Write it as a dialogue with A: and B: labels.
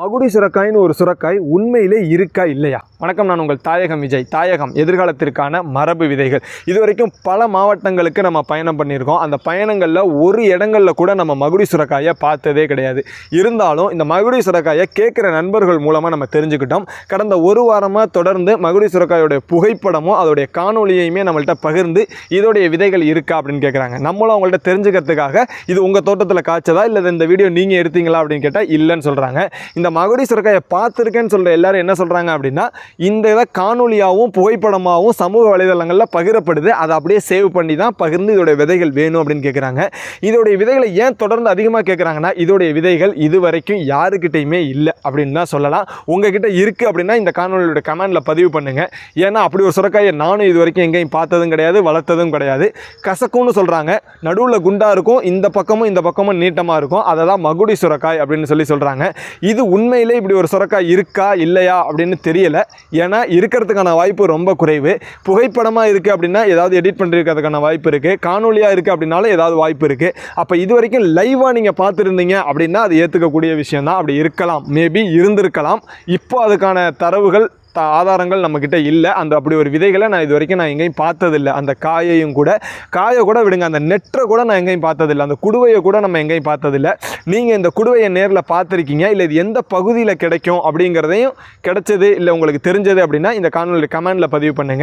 A: மகுடி சுரக்காய்னு ஒரு சுரக்காய் உண்மையிலே இருக்கா இல்லையா? வணக்கம் நான் உங்கள் தாயகம் விஜய். தாயகம் எதிர்காலத்திற்கான மரபு விதைகள். இது வரைக்கும் பல மாவட்டங்களுக்கு நம்ம பயணம் பண்ணியிருக்கோம். அந்த பயணங்களில் ஒரு இடங்களில் கூட நம்ம மகுடி சுரக்காயை பார்த்ததே கிடையாது. இருந்தாலும் இந்த மகுடி சுரக்காயை கேட்குற நண்பர்கள் மூலமாக நம்ம தெரிஞ்சுக்கிட்டோம். கடந்த ஒரு வாரமாக தொடர்ந்து மகுடி சுரக்காயோடைய புகைப்படமும் அதோடைய காணொலியையுமே நம்மள்ட்ட பகிர்ந்து இதோடைய விதைகள் இருக்கா அப்படின்னு கேட்குறாங்க. நம்மளும் அவங்கள்ட்ட தெரிஞ்சுக்கிறதுக்காக இது உங்கள் தோட்டத்தில் காய்ச்சதா இல்லை இந்த வீடியோ நீங்கள் எடுத்தீங்களா அப்படின்னு கேட்டால் இல்லைன்னு சொல்கிறாங்க இந்த மகுடி சுரக்காயை பார்த்துருக்கேன்னு சொல்கிற எல்லாரும் என்ன சொல்கிறாங்க அப்படின்னா இந்த இதை காணொலியாகவும் புகைப்படமாகவும் சமூக வலைதளங்களில் பகிரப்படுது. அதை அப்படியே சேவ் பண்ணி தான் பகிர்ந்து இதோடைய விதைகள் வேணும் அப்படின்னு கேட்குறாங்க இதோடைய விதைகளை ஏன் தொடர்ந்து அதிகமாக கேட்குறாங்கன்னா இதோடைய விதைகள் இது வரைக்கும் யாருக்கிட்டையுமே இல்லை அப்படின்னு தான் சொல்லலாம். உங்ககிட்ட இருக்குது அப்படின்னா இந்த காணொலியோட கமெண்டில் பதிவு பண்ணுங்கள் ஏன்னா அப்படி ஒரு சுரக்காயை நானும் இது வரைக்கும் எங்கேயும் பார்த்ததும் கிடையாது வளர்த்ததும் கிடையாது. கசக்கும்னு சொல்கிறாங்க நடுவில் குண்டாக இருக்கும் இந்த பக்கமும் இந்த பக்கமும் நீட்டமாக இருக்கும். அதை தான் மகுடி சுரக்காய் அப்படின்னு சொல்லி சொல்கிறாங்க இது உண்மையிலே இப்படி ஒரு சுரக்காய் இருக்கா இல்லையா அப்படின்னு தெரியலை. ஏன்னா இருக்கிறதுக்கான வாய்ப்பு ரொம்ப குறைவு. புகைப்படமாக இருக்குது அப்படின்னா ஏதாவது எடிட் பண்ணிருக்கிறதுக்கான வாய்ப்பு இருக்குது காணொலியாக இருக்குது அப்படின்னாலும் ஏதாவது வாய்ப்பு இருக்குது அப்போ இது வரைக்கும் லைவாக நீங்கள் பார்த்துருந்தீங்க அப்படின்னா அது ஏற்றுக்கக்கூடிய விஷயம் தான் அப்படி இருக்கலாம். மேபி இருந்திருக்கலாம். இப்போ அதுக்கான தரவுகள் ஆதாரங்கள் நம்மக்கிட்ட இல்லை. அந்த அப்படி ஒரு விதைகளை நான் இது வரைக்கும் நான் எங்கேயும் பார்த்ததில்லை. அந்த காயையும் கூட. காயை கூட விடுங்க. அந்த நெற்றை கூட நான் எங்கேயும் பார்த்ததில்லை. அந்த குடுவையை கூட நம்ம எங்கேயும் பார்த்ததில்லை. நீங்கள் இந்த குடுவையை நேரில் பார்த்துருக்கீங்க. இல்லை இது எந்த பகுதியில் கிடைக்கும் அப்படிங்கிறதையும் கிடைச்சது இல்லை உங்களுக்கு தெரிஞ்சது அப்படின்னா இந்த காணொலி கமெண்டில் பதிவு பண்ணுங்கள்